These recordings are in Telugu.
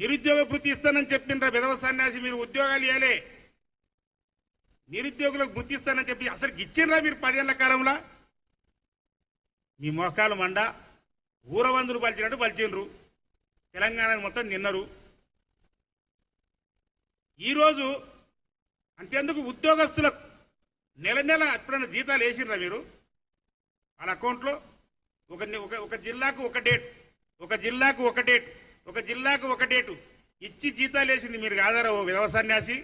నిరుద్యోగ వృత్తి ఇస్తానని చెప్పిండ్రా విధవ సన్యాసి మీరు ఉద్యోగాలు ఇవ్వలే నిరుద్యోగులకు వృత్తి ఇస్తానని చెప్పి అసలు ఇచ్చిండ్రా మీరు పదేళ్ళ కాలంలో? మీ మోకాలు మండ ఊరవందులు పలిచినట్టు పలిచిండ్రు. తెలంగాణ మొత్తం నిన్నరు. ఈరోజు అంతేందుకు ఉద్యోగస్తులకు నెల నెల ఎప్పుడైనా జీతాలు వేసిండ్రా మీరు? వాళ్ళ అకౌంట్లో ఒక ఒక జిల్లాకు ఒక డేట్ ఒక జిల్లాకు ఒక డేట్. ఒక జిల్లాకు ఒక డేటు. ఇచ్చి జీతాలు వేసింది మీరు కాదారా ఓ విధవ సన్యాసి?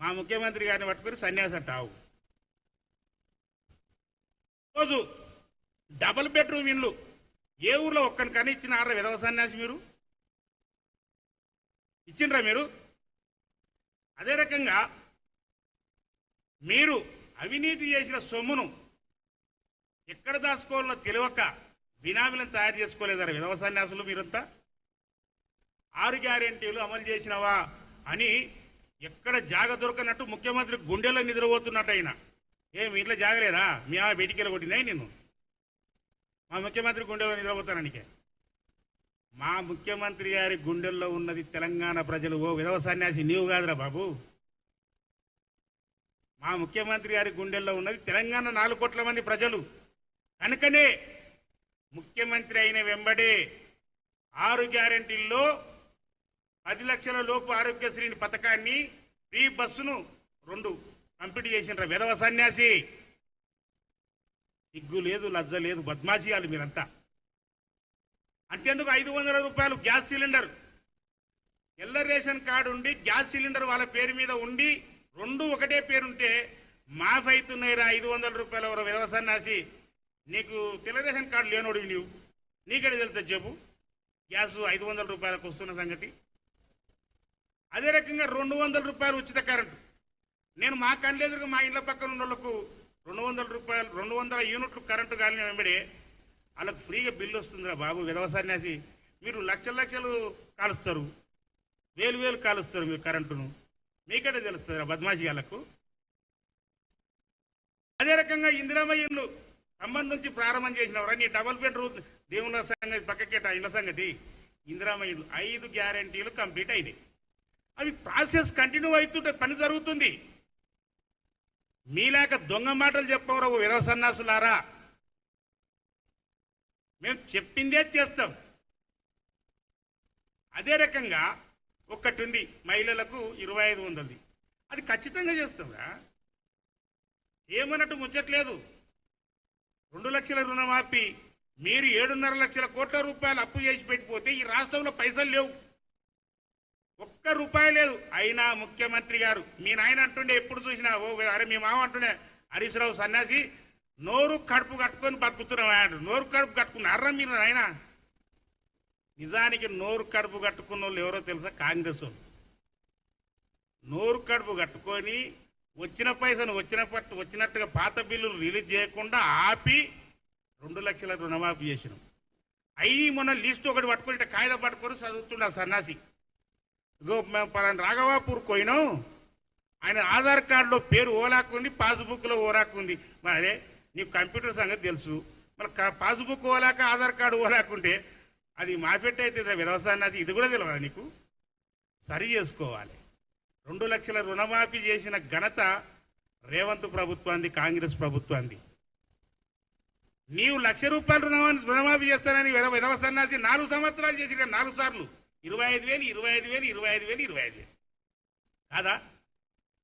మా ముఖ్యమంత్రి గారిని పట్టుకుని సన్యాసి అంటావు. రోజు డబుల్ బెడ్రూమ్ ఇండ్లు ఏ ఊర్లో ఒక్కని కానీ ఇచ్చిన ఆర్ర విధవ సన్యాసి మీరు? ఇచ్చిండ్రా మీరు? అదే రకంగా మీరు అవినీతి చేసిన సొమ్మును ఎక్కడ దాచుకోవాలో తెలియక బినామీలను తయారు చేసుకోలేదారు విధవ మీరంతా? ఆరు గ్యారెంటీలు అమలు చేసినవా అని ఎక్కడ జాగ దొరకనట్టు ముఖ్యమంత్రి గుండెలో నిద్రపోతున్నట్టు ఆయన ఏ మీ ఇంట్లో జాగలేదా? మీ ఆమె బయటికి కొట్టిందే నేను మా ముఖ్యమంత్రి గుండెలో నిద్రపోతాననికే మా ముఖ్యమంత్రి గారి గుండెల్లో ఉన్నది తెలంగాణ ప్రజలు. ఓ విధవ సన్యాసి నీవు కాదురా బాబు. మా ముఖ్యమంత్రి గారి గుండెల్లో ఉన్నది తెలంగాణ నాలుగు కోట్ల మంది ప్రజలు. కనుకనే ముఖ్యమంత్రి అయిన వెంబడే ఆరు గ్యారెంటీల్లో పది లక్షల లోపు ఆరోగ్యశ్రీని పథకాన్ని ఫ్రీ బస్సును రెండు కంప్లీట్ చేసిన విధవ సన్యాసి. సిగ్గు లేదు లజ్జ లేదు బద్మాషియాలు మీరంతా. అంతేందుకు ఐదు వందల రూపాయలు గ్యాస్ సిలిండర్? ఎల్ల రేషన్ కార్డు ఉండి గ్యాస్ సిలిండర్ వాళ్ళ పేరు మీద ఉండి రెండు ఒకటే పేరుంటే మాఫ్ అవుతున్నాయిరా ఐదు వందల రూపాయలు ఎవరో విధవ సన్యాసి. నీకు తెల్ల రేషన్ కార్డు లేనోడివి నీవు. నీకెడ తెలుస్తుంది చెప్పు. గ్యాస్ ఐదు వందల రూపాయలకు వస్తున్న సంగతి. అదే రకంగా రెండు వందల రూపాయలు ఉచిత కరెంటు. నేను మా కండ్లెదురుగా మా ఇళ్ళ పక్కన ఉన్న వాళ్ళకు రెండు వందల రూపాయలు రెండు వందల యూనిట్లు కరెంటు కాలిన వెంబడే వాళ్ళకు ఫ్రీగా బిల్లు వస్తుందిరా బాబు విధవసన్యాసి మీరు లక్షల లక్షలు కాలుస్తారు. వేలు వేలు కాలుస్తారు మీరు కరెంటును. మీకటే తెలుస్తుందిరా బద్మాషి వాళ్ళకు అదే రకంగా ఇందిరామయ్యలు సంబంధం ఖమ్మం నుంచి ప్రారంభం చేసినవరా? నీ డబల్ బెడ్రూమ్ దేవుళ్ళ సంగతి పక్కకేట ఇళ్ళ సంగతి. ఇందిరామ ఐదు గ్యారంటీలు కంప్లీట్ అయినాయి. అవి ప్రాసెస్ కంటిన్యూ అవుతుంటే పని జరుగుతుంది. మీలాక దొంగ మాటలు చెప్పవరా ఓ విధవ సన్నాసులారా? మేము చెప్పిందే చేస్తాం. అదే రకంగా ఒక్కటి ఉంది మహిళలకు ఇరవై ఐదు వందలది. అది ఖచ్చితంగా చేస్తాంరా? ఏమన్నట్టు ముచ్చట్లేదు. రెండు లక్షల రుణమాఫీ మీరు ఏడున్నర లక్షల కోట్ల రూపాయలు అప్పు చేసి పెట్టిపోతే ఈ రాష్ట్రంలో పైసలు లేవు. ఒక్క రూపాయి లేదు. అయినా ముఖ్యమంత్రి గారు మీ నాయన అంటుండే ఎప్పుడు చూసినా ఓ అరే మీ మామ అంటుండే హరీష్ రావు సన్యాసి నోరు కడుపు కట్టుకొని బతుకుతున్నాం ఆయన నోరు కడుపు కట్టుకున్న కట్టుకున్నారా మీరు ఆయన నిజానికి నోరు కడుపు కట్టుకున్న వాళ్ళు ఎవరో తెలుసా? కాంగ్రెస్ వాళ్ళు. నోరు కడుపు కట్టుకొని వచ్చిన పైసను వచ్చిన పట్టు వచ్చినట్టుగా పాత బిల్లులు రిలీజ్ చేయకుండా ఆపి రెండు లక్షల రుణమాఫీ చేసినాం. అయి మొన్న లిస్ట్ ఒకటి పట్టుకొని ఇట్లా కాగితం పట్టుకొని చదువుతుండ సన్నాసి. ఇగో మేము పలానా రాఘవాపూర్ పోయినాం. ఆయన ఆధార్ కార్డులో పేరు ఓలాకుంది పాస్బుక్లో ఓలాకుంది మరి అదే నీకు కంప్యూటర్ సంగతి తెలుసు. మరి పాస్బుక్ ఓలాక ఆధార్ కార్డు ఓలాకుంటే అది మాఫెట్ అయితే వ్యవసాయాన్ని ఇది కూడా తెలియదా నీకు? సరి చేసుకోవాలి. రెండు లక్షల రుణమాఫీ చేసిన ఘనత రేవంత్ ప్రభుత్వాన్ని కాంగ్రెస్ ప్రభుత్వాన్ని నీవు లక్ష రూపాయలు రుణమా రుణమాఫీ చేస్తానని విధవ సన్నాసి నాలుగు సంవత్సరాలు చేసిన నాలుగు సార్లు. ఇరవై ఐదు వేలు ఇరవై ఐదు వేలు ఇరవై ఐదు వేలు ఇరవై ఐదు వేలు. కాదా?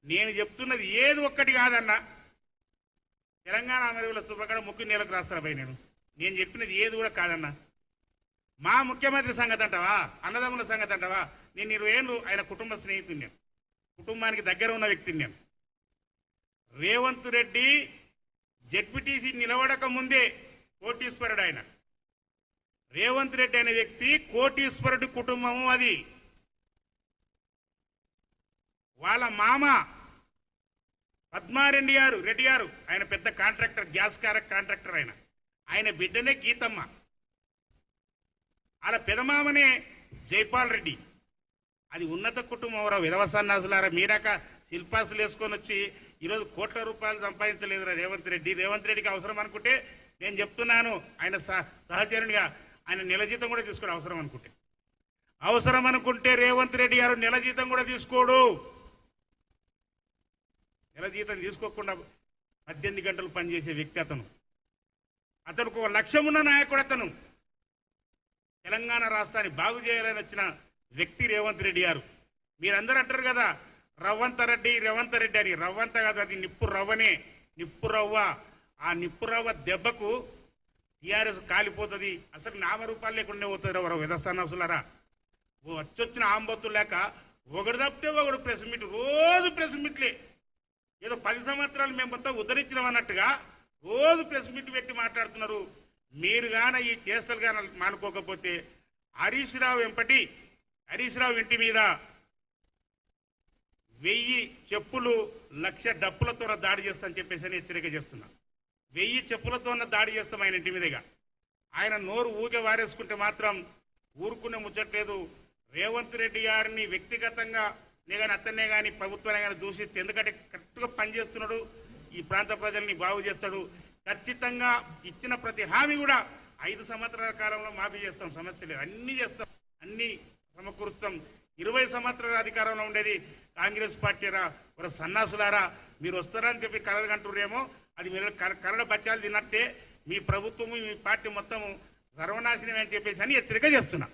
నేను చెప్తున్నది ఏది ఒక్కటి కాదన్నా. తెలంగాణ అమరవీల శుభకడ ముక్కు నేలకు రాస్తారా నేను? నేను చెప్పినది ఏది కూడా కాదన్నా. మా ముఖ్యమంత్రి సంగతి అంటావా? అన్నదమ్ముల సంగతి అంటావా? నేను ఇరవై ఏళ్ళు ఆయన కుటుంబ స్నేహితుని నేను కుటుంబానికి దగ్గర ఉన్న వ్యక్తిని నేను. రేవంత్ రెడ్డి జడ్పీటీసీ నిలబడక ముందే కోటీశ్వరుడు ఆయన. రేవంత్ రెడ్డి అనే వ్యక్తి కోటీశ్వరుడి కుటుంబము అది. వాళ్ళ మామ పద్మారెడ్డి గారు రెడ్డి గారు ఆయన పెద్ద కాంట్రాక్టర్ గ్యాస్ కార కాంట్రాక్టర్ ఆయన. ఆయన బిడ్డనే గీతమ్మ. వాళ్ళ పెదమామనే జైపాల్ రెడ్డి. అది ఉన్నత కుటుంబం రా విధవ సన్నాసులారా. మీరాక శిల్పాసులు వేసుకొని వచ్చి ఈరోజు కోట్ల రూపాయలు సంపాదించలేదురా రేవంత్ రెడ్డి. రేవంత్ రెడ్డికి అవసరం అనుకుంటే నేను చెప్తున్నాను ఆయన సహ- సహచరునిగా ఆయన నెల జీతం కూడా తీసుకోడు అవసరం అనుకుంటే. అవసరం అనుకుంటే రేవంత్ రెడ్డి గారు నెల జీతం కూడా తీసుకోడు. నెల జీతం తీసుకోకుండా పద్దెనిమిది గంటలు పనిచేసే వ్యక్తి అతను. అతనికి ఒక లక్ష్యం ఉన్న నాయకుడు అతను. తెలంగాణ రాష్ట్రాన్ని బాగు చేయాలని వచ్చిన వ్యక్తి రేవంత్ రెడ్డి గారు. మీరందరూ అంటారు కదా రవ్వంత రెడ్డి రేవంత్ రెడ్డి అని. రవ్వంత కాదు అది నిప్పు రవ్వనే. నిప్పు రవ్వ. ఆ నిప్పు రవ్వ దెబ్బకు టీఆర్ఎస్ కాలిపోతుంది. అసలు నామరూపాలు లేకుండా పోతుంది ఎవరు విధస్థానసులరా ఓ వచ్చొచ్చిన ఆంబొత్తు లేక ఒకడు తప్పితే ఒకడు ప్రెస్ మీట్. రోజు ప్రెస్ మీట్లే. ఏదో పది సంవత్సరాలు మేము మొత్తం ఉద్ధరించినాం అన్నట్టుగా రోజు ప్రెస్ మీట్ పెట్టి మాట్లాడుతున్నారు. మీరు గాన ఈ చేస్తలు గాన మానుకోకపోతే హరీష్ రావు వెంపటి హరీష్ రావు ఇంటి మీద వెయ్యి చెప్పులు లక్ష డప్పులతో దాడి చేస్తామని చెప్పేసి అని హెచ్చరిక చేస్తున్నా. వెయ్యి చెప్పులతో దాడి చేస్తాం ఆయన ఇంటి మీదగా. ఆయన నోరు ఊకే వారేసుకుంటే మాత్రం ఊరుకునే ముచ్చట్లేదు. రేవంత్ రెడ్డి గారిని వ్యక్తిగతంగా నే కానీ అతన్నే కానీ ప్రభుత్వాన్ని కానీ దూషిస్తే ఎందుకంటే కరెక్ట్గా పనిచేస్తున్నాడు. ఈ ప్రాంత ప్రజల్ని బాగు చేస్తాడు. ఖచ్చితంగా ఇచ్చిన ప్రతి హామీ కూడా ఐదు సంవత్సరాల కాలంలో మాఫీ చేస్తాం. సమస్య లేదు. అన్నీ చేస్తాం. అన్నీ సమకూరుస్తాం ఇరవై సంవత్సరాల అధికారంలో ఉండేది కాంగ్రెస్ పార్టీ రా. ఒక సన్నాసులారా మీరు వస్తారని చెప్పి కలలు కంటుర్రేమో. అది మీరు కరడ బచ్చాలు తిన్నట్టే మీ ప్రభుత్వము మీ పార్టీ మొత్తం సర్వనాశనం అని చెప్పేసి అని హెచ్చరిక చేస్తున్నా.